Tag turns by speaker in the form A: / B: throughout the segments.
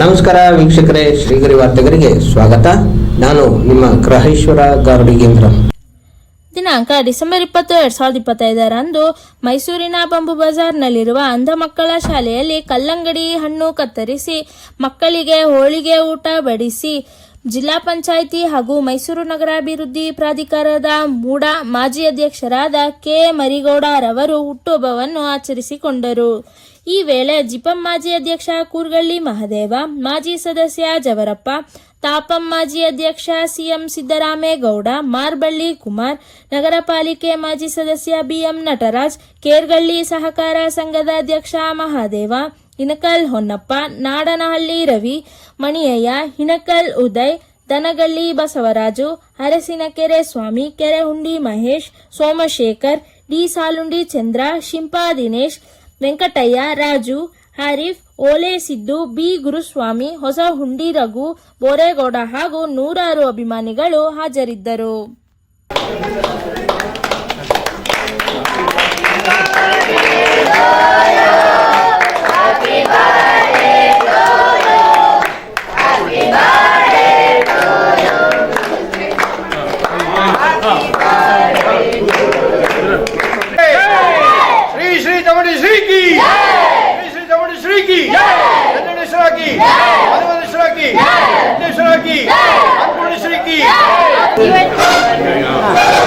A: ನಮಸ್ಕಾರ ವೀಕ್ಷಕರೇ, ಶ್ರೀಗರಿ ವಾರ್ತೆಗರಿಗೆ ಸ್ವಾಗತ. ನಾನು ನಿಮ್ಮ ಗ್ರಹೇಶ್ವರ ಗಾರುಡಿಗೇಂದ್ರ
B: ದಿನಾಂಕ ಡಿಸೆಂಬರ್ ಇಪ್ಪತ್ತು, ಎರಡ್ ಸಾವಿರದ ಇಪ್ಪತ್ತೈದರಂದು ಮೈಸೂರಿನ ಬಂಬು ಬಜಾರ್ನಲ್ಲಿರುವ ಅಂಧ ಮಕ್ಕಳ ಶಾಲೆಯಲ್ಲಿ ಕಲ್ಲಂಗಡಿ ಹಣ್ಣು ಕತ್ತರಿಸಿ, ಮಕ್ಕಳಿಗೆ ಹೋಳಿಗೆ ಊಟ ಬಡಿಸಿ, ಜಿಲ್ಲಾ ಪಂಚಾಯಿತಿ ಹಾಗೂ ಮೈಸೂರು ನಗರಾಭಿವೃದ್ಧಿ ಪ್ರಾಧಿಕಾರದ ಮೂಡ ಮಾಜಿ ಅಧ್ಯಕ್ಷರಾದ ಕೆ. ಮರಿಗೌಡರವರು ಹುಟ್ಟುಹಬ್ಬವನ್ನು ಆಚರಿಸಿಕೊಂಡರು. ಈ ವೇಳೆ ಜಿಪಂ ಮಾಜಿ ಅಧ್ಯಕ್ಷ ಕೂರ್ಗಳ್ಳಿ ಮಹದೇವ, ಮಾಜಿ ಸದಸ್ಯ ಜವರಪ್ಪ, ತಾಪಂ ಮಾಜಿ ಅಧ್ಯಕ್ಷ ಸಿಎಂ ಸಿದ್ದರಾಮೇಗೌಡ, ಮಾರ್ಬಳ್ಳಿ ಕುಮಾರ್, ನಗರ ಪಾಲಿಕೆ ಮಾಜಿ ಸದಸ್ಯ ಬಿಎಂ ನಟರಾಜ್, ಕೇರ್ಗಳ್ಳಿ ಸಹಕಾರ ಸಂಘದ ಅಧ್ಯಕ್ಷ ಮಹಾದೇವ, ಇನಕಲ್ ಹೊನ್ನಪ್ಪ, ನಾಡನಹಳ್ಳಿ ರವಿ, ಮಣಿಯಯ್ಯ, ಹಿನಕಲ್ ಉದಯ್, ದನಗಳ್ಳಿ ಬಸವರಾಜು, ಅರಸಿನಕೆರೆ ಸ್ವಾಮಿ, ಕೆರೆಹುಂಡಿ ಮಹೇಶ್, ಸೋಮಶೇಖರ್, ಡಿ ಸಾಲುಂಡಿ ಚಂದ್ರ, ಶಿಂಪಾ ದಿನೇಶ್ ವೆಂಕಟಯ್ಯ, ರಾಜು, ಹಾರಿಫ್, ಓಲೆ, ಸಿದ್ದು, ಬಿ. ಗುರುಸ್ವಾಮಿ, ಹೊಸ ಹುಂಡಿ, ರಘು, ಬೋರೇಗೌಡ ಹಾಗೂ ನೂರಾರು ಅಭಿಮಾನಿಗಳು ಹಾಜರಿದ್ದರು.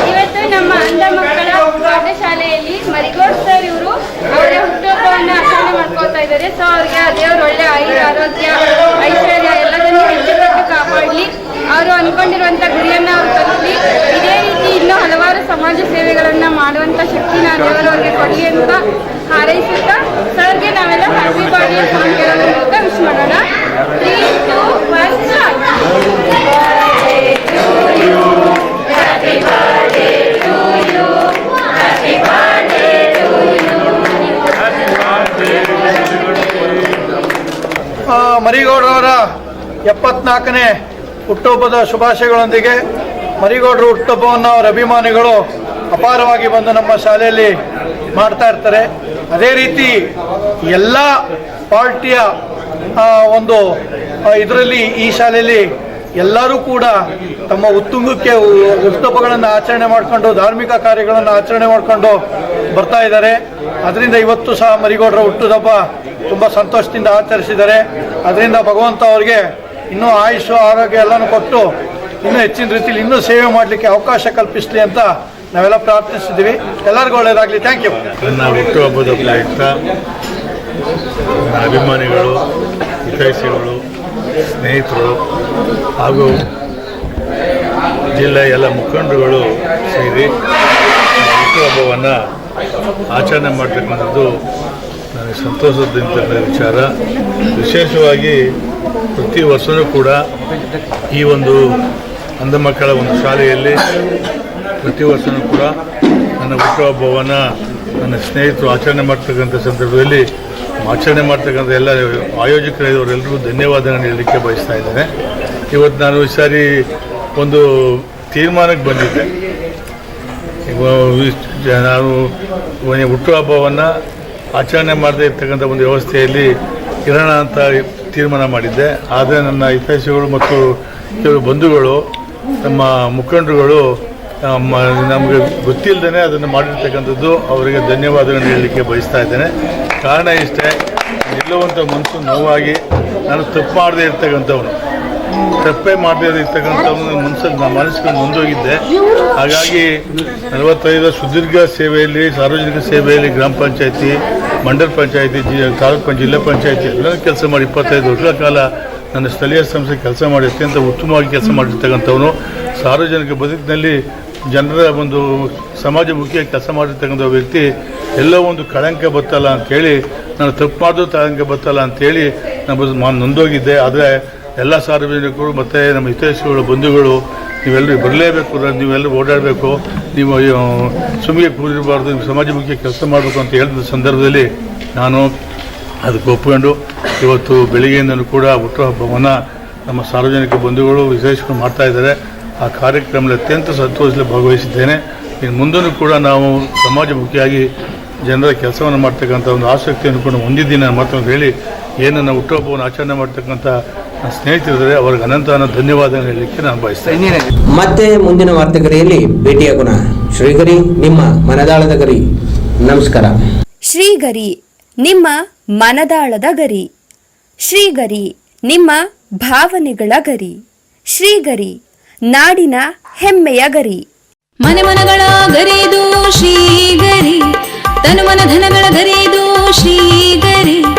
C: ಇವತ್ತು ನಮ್ಮ ಅಂಧ ಮಕ್ಕಳ ಪಾಠಶಾಲೆಯಲ್ಲಿ ಮರಿಗೋಡ್ ಸರ್ ಇವರು. ಅವರ ಹುಟ್ಟುಹಬ್ಬವನ್ನು ಆಚರಣೆ ಮಾಡ್ಕೋತಾ ಇದ್ದಾರೆ. ಸೊ ಅವ್ರಿಗೆ ದೇವರು ಒಳ್ಳೆ ಆಯುರ, ಆರೋಗ್ಯ, ಐಶ್ವರ್ಯ
D: ಮರಿಗೌಡರವರ ಎಪ್ಪತ್ನಾಲ್ಕನೇ ಹುಟ್ಟುಹಬ್ಬದ ಶುಭಾಶಯಗಳೊಂದಿಗೆ ಮರಿಗೌಡರ ಹುಟ್ಟುಹಬ್ಬವನ್ನು ಅವರ ಅಭಿಮಾನಿಗಳು ಅಪಾರವಾಗಿ ಬಂದು ನಮ್ಮ ಶಾಲೆಯಲ್ಲಿ ಮಾಡ್ತಾ ಇರ್ತಾರೆ. ಅದೇ ರೀತಿ ಎಲ್ಲ ಪಾರ್ಟಿಯ ಒಂದು ಇದರಲ್ಲಿ ಈ ಶಾಲೆಯಲ್ಲಿ ಎಲ್ಲರೂ ಕೂಡ ತಮ್ಮ ಉತ್ತುಂಗಕ್ಕೆ ಹುಟ್ಟುಹಬ್ಬಗಳನ್ನು ಆಚರಣೆ ಮಾಡಿಕೊಂಡು, ಧಾರ್ಮಿಕ ಕಾರ್ಯಗಳನ್ನು ಆಚರಣೆ ಮಾಡಿಕೊಂಡು ಬರ್ತಾ ಇದ್ದಾರೆ. ಅದರಿಂದ ಇವತ್ತು ಸಹ ಮರಿಗೌಡರ ಹುಟ್ಟುಹಬ್ಬ ತುಂಬ ಸಂತೋಷದಿಂದ ಆಚರಿಸಿದ್ದಾರೆ. ಅದರಿಂದ ಭಗವಂತ ಅವರಿಗೆ ಇನ್ನೂ ಆಯುಷು, ಆರೋಗ್ಯ ಎಲ್ಲನೂ ಕೊಟ್ಟು ಇನ್ನೂ ಹೆಚ್ಚಿನ ರೀತಿಯಲ್ಲಿ ಇನ್ನೂ ಸೇವೆ ಮಾಡಲಿಕ್ಕೆ ಅವಕಾಶ ಕಲ್ಪಿಸಲಿ ಅಂತ ನಾವೆಲ್ಲ ಪ್ರಾರ್ಥಿಸಿದ್ದೀವಿ ಎಲ್ಲರಿಗೂ ಒಳ್ಳೆಯದಾಗಲಿ ಥ್ಯಾಂಕ್ ಯು
E: ನನ್ನ ಹುಟ್ಟುಹಬ್ಬದ ಪ್ರಯುಕ್ತ ಅಭಿಮಾನಿಗಳು, ಹಿತೈಷಿಗಳು, ಸ್ನೇಹಿತರು ಹಾಗೂ ಜಿಲ್ಲೆಯ ಎಲ್ಲ ಮುಖಂಡರುಗಳು ಸೇರಿ ಹುಟ್ಟುಹಬ್ಬವನ್ನು ಆಚರಣೆ ಮಾಡತಕ್ಕಂಥದ್ದು ಸಂತೋಷದಿಂದ ವಿಚಾರ. ವಿಶೇಷವಾಗಿ ಪ್ರತಿ ವರ್ಷವೂ ಕೂಡ ಈ ಒಂದು ಅಂಧ ಮಕ್ಕಳ ಒಂದು ಶಾಲೆಯಲ್ಲಿ ಪ್ರತಿ ವರ್ಷವೂ ಕೂಡ ನನ್ನ ಹುಟ್ಟುಹಬ್ಬವನ್ನು ನನ್ನ ಸ್ನೇಹಿತರು ಆಚರಣೆ ಮಾಡ್ತಕ್ಕಂಥ ಸಂದರ್ಭದಲ್ಲಿ ಆಚರಣೆ ಮಾಡ್ತಕ್ಕಂಥ ಎಲ್ಲ ಆಯೋಜಕರಿವರೆಲ್ಲರಿಗೂ ಧನ್ಯವಾದಗಳನ್ನು ಹೇಳಲಿಕ್ಕೆ ಬಯಸ್ತಾ ಇದ್ದೇನೆ. ಇವತ್ತು ನಾನು ಈ ಸಾರಿ ಒಂದು ತೀರ್ಮಾನಕ್ಕೆ ಬಂದಿದ್ದೆ. ನಾನು ಹುಟ್ಟುಹಬ್ಬವನ್ನು ಆಚರಣೆ ಮಾಡದೇ ಇರ್ತಕ್ಕಂಥ ಒಂದು ವ್ಯವಸ್ಥೆಯಲ್ಲಿ ಇರೋಣ ಅಂತ ತೀರ್ಮಾನ ಮಾಡಿದ್ದೆ. ಆದರೆ ನನ್ನ ಹಿತೈಷಿಗಳು ಮತ್ತು ಕೆಲವು ಬಂಧುಗಳು, ನಮ್ಮ ಮುಖಂಡರುಗಳು ನಮಗೆ ಗೊತ್ತಿಲ್ಲದೇ ಅದನ್ನು ಮಾಡಿರ್ತಕ್ಕಂಥದ್ದು ಅವರಿಗೆ ಧನ್ಯವಾದಗಳನ್ನು ಹೇಳಲಿಕ್ಕೆ ಬಯಸ್ತಾ ಇದ್ದೇನೆ. ಕಾರಣ ಇಷ್ಟೇ, ನಿಲ್ಲುವಂಥ ಮನಸ್ಸು ನೋವಾಗಿ ನಾನು ತಪ್ಪು ಮಾಡದೇ ಇರ್ತಕ್ಕಂಥವನು. ತಪ್ಪೇ ಮಾಡದೇ ಇರ್ತಕ್ಕಂಥ ಮನಸ್ಸಲ್ಲಿ ನಾನು ಮನಸ್ಸಿಗೆ ಮುಂದೋಗಿದ್ದೆ. ಹಾಗಾಗಿ ನಲವತ್ತೈದು ಸುದೀರ್ಘ ಸೇವೆಯಲ್ಲಿ, ಸಾರ್ವಜನಿಕ ಸೇವೆಯಲ್ಲಿ ಗ್ರಾಮ ಪಂಚಾಯತಿ, ಮಂಡಲ ಪಂಚಾಯತಿ, ಜಿ, ತಾಲೂಕು ಜಿಲ್ಲಾ ಪಂಚಾಯತಿ ಎಲ್ಲ ಕೆಲಸ ಮಾಡಿ ಇಪ್ಪತ್ತೈದು ವರ್ಷಗಳ ಕಾಲ ನನ್ನ ಸ್ಥಳೀಯ ಸಂಸ್ಥೆ ಕೆಲಸ ಮಾಡಿ ಅತ್ಯಂತ ಉತ್ತಮವಾಗಿ ಕೆಲಸ ಮಾಡಿರ್ತಕ್ಕಂಥವನು. ಸಾರ್ವಜನಿಕ ಬದುಕಿನಲ್ಲಿ ಜನರ ಒಂದು ಸಮಾಜಮುಖಿಯಾಗಿ ಕೆಲಸ ಮಾಡಿರ್ತಕ್ಕಂಥ ವ್ಯಕ್ತಿ ಎಲ್ಲ ಒಂದು ಕಳಂಕ ಬತ್ತಲ್ಲ ಅಂತೇಳಿ ನಾನು ತಪ್ಪು ಮಾಡಿದ್ರು ಕಳಂಕ ಬತ್ತಲ್ಲ ಅಂತೇಳಿ ನಮ್ಮ ನೊಂದೋಗಿದ್ದೆ. ಆದರೆ ಎಲ್ಲ ಸಾರ್ವಜನಿಕರು ಮತ್ತು ನಮ್ಮ ಹಿತೈಷಿಗಳು, ಬಂಧುಗಳು, ನೀವೆಲ್ಲರೂ ಬರಲೇಬೇಕು ನೀವೆಲ್ಲರೂ ಓಡಾಡಬೇಕು. ನೀವು ಸುಮ್ಮನೆ ಕೂರಿರಬಾರ್ದು, ನೀವು ಸಮಾಜಮುಖಿ ಕೆಲಸ ಮಾಡಬೇಕು ಅಂತ ಹೇಳಿದ ಸಂದರ್ಭದಲ್ಲಿ ನಾನು ಅದಕ್ಕೆ ಒಪ್ಪಿಕೊಂಡು ಇವತ್ತು ಬೆಳಿಗ್ಗೆಯಿಂದಲೂ ಕೂಡ ಹುಟ್ಟುಹಬ್ಬವನ್ನು ನಮ್ಮ ಸಾರ್ವಜನಿಕ ಬಂಧುಗಳು ವಿಶೇಷಗಳು ಮಾಡ್ತಾ ಇದ್ದಾರೆ. ಆ ಕಾರ್ಯಕ್ರಮದಲ್ಲಿ ಅತ್ಯಂತ ಸಂತೋಷದಲ್ಲಿ ಭಾಗವಹಿಸಿದ್ದೇನೆ. ಇನ್ನು ಮುಂದೂ ಕೂಡ ನಾವು ಸಮಾಜಮುಖಿಯಾಗಿ ಜನರ ಕೆಲಸವನ್ನು ಮಾಡ್ತಕ್ಕಂಥ ಒಂದು ಆಸಕ್ತಿಯನ್ನು ಕೂಡ ಹೊಂದಿದ್ದೀನಿ ನಾನು ಮಾತನ್ನು ಹೇಳಿ ಏನನ್ನ ಹುಟ್ಟುಹಬ್ಬವನ್ನು ಆಚರಣೆ ಮಾಡ್ತಕ್ಕಂಥ ಸ್ನೇಹಿತರಿದ್ದಾರೆ ಅವ್ರಿಗೆ ಅನಂತ ಧನ್ಯವಾದ ಹೇಳಲಿಕ್ಕೆ ನಾನು ಬಯಸ್ತೇನೆ
A: ಮತ್ತೆ ಮುಂದಿನ ವಾರ್ತೆಗರಿಯಲ್ಲಿ ಭೇಟಿಯಾಗೋಣ ಶ್ರೀಗರಿ ನಿಮ್ಮ ಮನದಾಳದ ಗರಿ. ನಮಸ್ಕಾರ.
F: ಶ್ರೀಗರಿ ನಿಮ್ಮ ಮನದಾಳದ ಗರಿ. ಶ್ರೀಗರಿ ನಿಮ್ಮ ಭಾವನೆಗಳ ಗರಿ. ಶ್ರೀಗರಿ ನಾಡಿನ ಹೆಮ್ಮೆಯ ಗರಿ.
G: ಮನೆ ಮನಗಳ ಗರಿದು ಶ್ರೀಗರಿ ತನು ಮನ ಧನಗಳ ಗರಿದು ಶ್ರೀಗರಿ.